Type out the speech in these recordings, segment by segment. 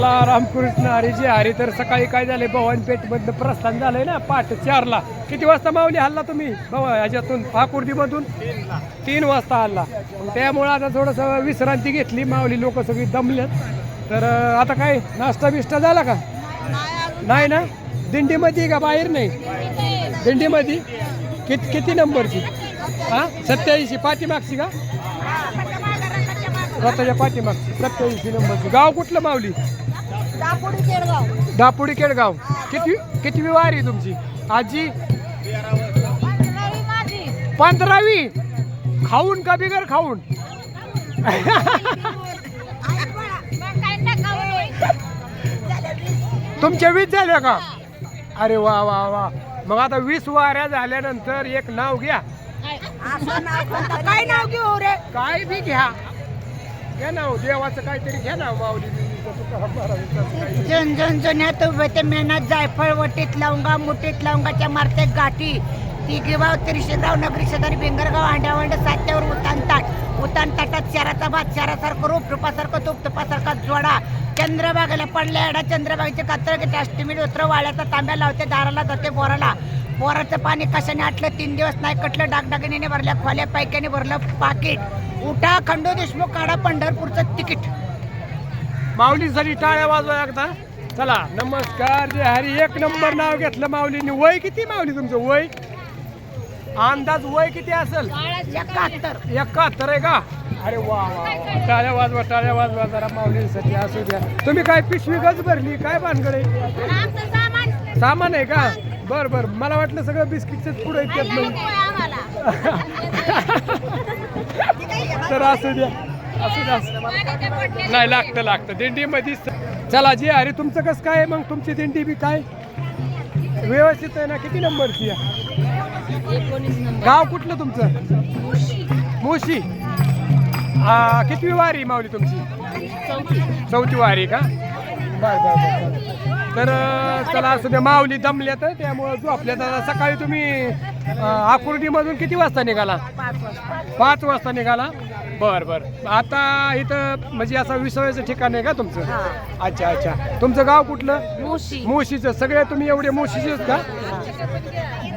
चला रामकृष्ण हरीची हरी तर सकाळी काय झाले भवानपेठमधनं प्रस्थान झालंय ना पाठ चारला. किती वाजता माऊली हल्ला तुम्ही? ह्याच्यातून फाकुर्दीमधून? तीन वाजता हल्ला. त्यामुळं आता थोडंसं विश्रांती घेतली माऊली लोक सगळी दमलेत. तर आता काय नाश्ता बिष्टा झाला का? नाही ना? दिंडीमध्ये का बाहेर नाही? दिंडीमध्ये? किती किती नंबरची? हा? सत्याऐंशी. पाठीमागची का? स्वतःच्या पाठीमागची. सत्याऐंशी नंबरची. गाव कुठलं माऊली दापोडी केडगाव. दापोडी केडगाव. किती किती वारी तुमची? आजी? पंधरावी खाऊन का बिगर खाऊन. तुमच्या वीस झाल्या का? अरे वा वा वा. मग आता वीस वाऱ्या झाल्यानंतर एक नाव घ्या? काय नाव घेऊ रे? काय बी घ्या. घ्या ना हो, देवाचं काहीतरी घ्या ना हो, माऊली तुकाराम जन उभे ते मेहनत जायफळ वटीत लवंगा मुठीत लवंगाच्या मारते गाठी. तिघीबाव त्रिशेगाव नगरी शेजारी बेंगरगाव अंड्यावंड सात्यावर उतान ताट. उतान ताटात भात शहरासारखं रूप रूपासारखं तूप तुपासारखा जोडा चंद्रबागेला पडल्या एडा चंद्रबागेचे कात्र घेते अष्टमी उतर वाळ्याचा तांब्या लावते दाराला जाते बोराला. बोराचं पाणी कशाने आटलं? तीन दिवस नाही कटलं डागडागिनीने भरल्या खोल्या पायक्याने भरलं पाकिट. उठा खंडो देशमुख काढा पंढरपूरचं तिकीट. माऊलीसाठी टाळ्या वाजवा एकदा. चला नमस्कार जे हरी. एक नंबर नाव घेतलं माऊलीने. वय किती माऊली तुमचं? वय? अंदाज वय किती असेल? एकाहत्तर. एकाहत्तर आहे का? अरे वा वा. टाळ्या वाजवा टाळ्या वाजवा. जरा माऊलीसाठी असू द्या. तुम्ही काय पिशवी गज भरली काय भानगडे सामान. आहे का? बर बर. मला वाटलं सगळं बिस्किटच पुढे येत नाही तर असू द्या. असू द्या. असू. नाही लागतं लागतं. दिंडीमध्ये चला जी अरे तुमचं कसं काय मग तुमची दिंडी बी काय? व्यवस्थित आहे ना? किती नंबरची आहे? गाव कुठलं तुमचं? मुशी हा कितवी वारी माऊली तुमची? चौथी. वारी का? बर बर. तर चला असू द्या माऊली दमल्या तर त्यामुळं झोपल्यात. आता सकाळी तुम्ही आकुर्डीमधून किती वाजता निघाला? पाच वाजता निघाला? बर बर. आता इथं म्हणजे असं विसवायचं ठिकाण आहे का तुमचं? अच्छा अच्छा. तुमचं गाव कुठलं? मुशी मुशीचं सगळे तुम्ही एवढे मुशीचेच का?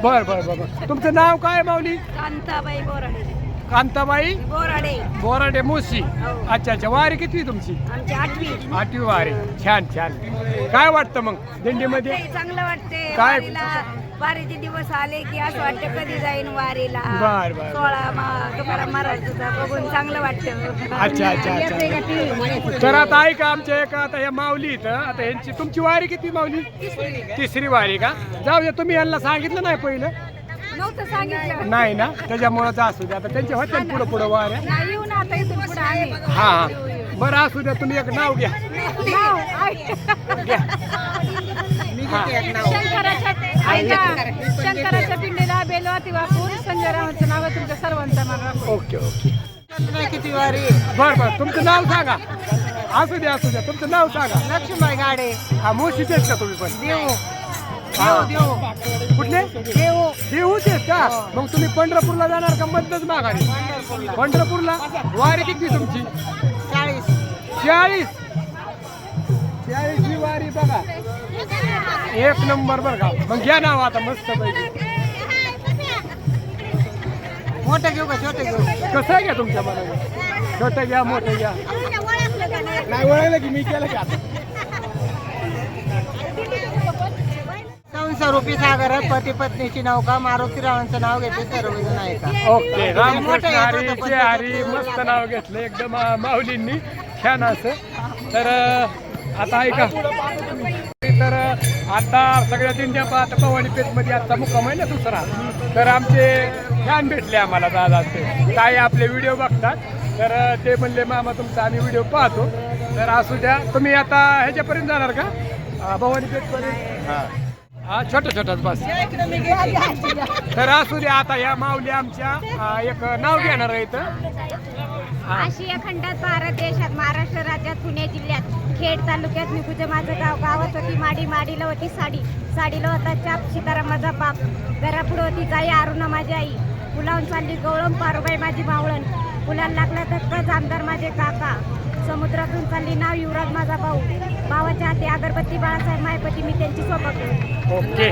बर बर बर बर. तुमचं नाव काय माऊली? कांताबाई बोराडे. कांताबाई बोराडे. बोराडे मुशी अच्छा अच्छा वारी किती तुमची? आमची आठवी. आठवी वारी. छान छान. काय वाटतं मग दिंडीमध्ये? चांगलं वाटते काय? वारीला वारीचे दिवस आले की असं वाटतं कधी जाईन वारीला. बर, बर. सोळा मा- तुकाराम महाराजाचा बघून चांगलं वाटतं. अच्छा अच्छा अच्छा. तर आता ऐका आमच्या एका आता या माऊली इथं आता यांची तुमची वारी किती माऊली? तिसरी वारी का? जाऊ द्या तुम्ही यांना सांगितलं नाही पहिलं? नव्हतं सांगितलं. नाही ना? त्याच्यामुळे असू द्या आता त्यांच्या होत्या ना पुढं पुढं वाऱ्या नाही येऊ ना आता इथून पुढे आम्ही. हा हा. बरं असू द्या तुम्ही एक नाव घ्या. नाव, ऐक. घ्या. हा. शंकराच्या ऐका शंकराच्या पिंडीला बेलवाती वापरून संजय रावांचं नाव आहे तुमच्या सर्वांचं राखून. Okay okay. किती वारी? बरं बरं. तुमचं नाव सांगा. असू द्या असू द्या तुमचं नाव सांगा. लक्ष्मीबाई गाडे. हा मुशीचेच का तुम्ही पण? देऊ. हा. कुठले? देऊ आहेत का? मग तुम्ही पंढरपूरला जाणार का मधनच माघारी? पंढरपूरला. वारी किती तुमची? चाळीस. चाळीस? चाळीस वारी बघा. एक नंबर बरं का. मग घ्या नाव आता मस्त पैकी. मोठं घेऊ का? छोटं घेऊ? कसं आहे घ्या तुमच्या मनाने छोटं घ्या मोठं घ्या. नाही? वळलं की मी केलं की? आता संस्वरूपी सागर पती पत्नीची नौका मारुती रावांचं नाव घेते सर्वजण ऐका ओके रामकृष्ण हरी जय हरी मस्त नाव घेतलं एकदम माऊलींनी छान असं. तर अं, आता ऐका तर अं, आता सगळ्या दिंड्या आता पवानी पेठमध्ये आता मुक्काम आहे ना दुसरा. तर आमचे फॅन भेटले आम्हाला दादाचे. काय आपले व्हिडिओ बघतात. तर अं, ते म्हणले मामा तुमचा आम्ही व्हिडिओ पाहतो. तर असू द्या. तुम्ही आता ह्याच्यापर्यंत जाणार का? भवानी पेठपर्यंत हा छोटं छोटंच बस. तर असू द्या आता या माऊली आमच्या एक नाव घेणार आहे इथं. आशिया खंडात भारत देशात महाराष्ट्र राज्यात पुणे जिल्ह्यात खेड तालुक्यात निकुजे माझं गाव गावात होती माडी माडीला होती साडी. साडीला होता चाप सीताराम माझा बाप. घरापुढं होती जाई अरुणा माझी आई. फुलावून चालली गवळण पारुबाई माझी मावळण. फुलाला लागला तर आमदार माझे काका. समुद्रातून चालली नाव युवराज माझा भाऊ. भावाच्या हाती अगरबत्ती बाळासाहेब मायपती मी त्यांची सोबत ओके.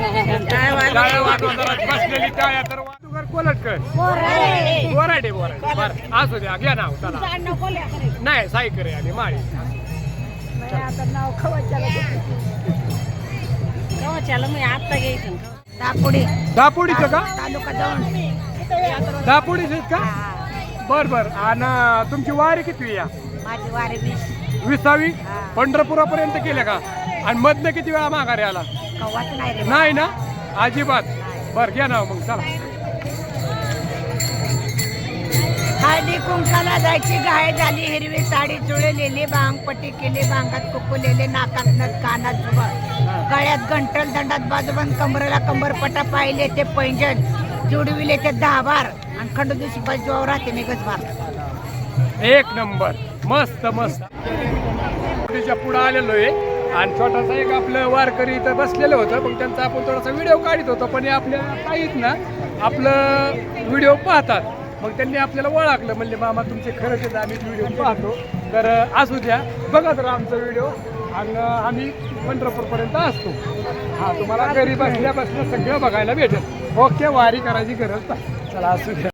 बसलेली टाळ्या तर वाजूगर कोलटकर. बोराडे. बोराडे बरं असू द्या घ्या नाव चला. नाही आणि माळी. दापोडी. दापोडीचं का? तालुका दौंड. दापोडीच का? बर बर. आणि तुमची वारी किती या माझी वारी वीस विसावी? पंढरपुरापर्यंत केल्या का? आणि मधनं किती वेळा माघारी आला? कव्वाच नाही रे नाही ना? अजिबात. बर घ्या नाव मग चला. हळदी कुंकाला जायची घाय झाली हिरवी साडी चुळलेली बांग पट्टी केली बांगात कुकुलेले नाकात नथ कानात जुबा. गळ्यात गंटल दंडात बाजूबंद कमरेला कंबरपटा पाहिले ते पैंजण. जुडविले ते दहा बार. आणि खंडोदिवशी बाजूवर राहते मी गजबार एक नंबर. मस्त मस्त. त्याच्या पुढे आलेलो आहे. आणि छोटासा एक आपलं वारकरी इथं बसलेलं होतं. मग त्यांचा आपण थोडासा व्हिडिओ काढत होतो पण हे आपल्या काहीच ना आपलं व्हिडिओ पाहतात. मग त्यांनी आपल्याला ओळखलं. म्हणले मामा तुमचे खरंच आहेत आम्ही व्हिडिओ पाहतो. तर असू द्या. बघा तर आमचा व्हिडिओ आणि आम्ही पंढरपूरपर्यंत असतो. हा तुम्हाला घरी बसल्या बसल्या सगळं बघायला भेटेल. ओके वारी करायची गरज नाही. चला असू द्या.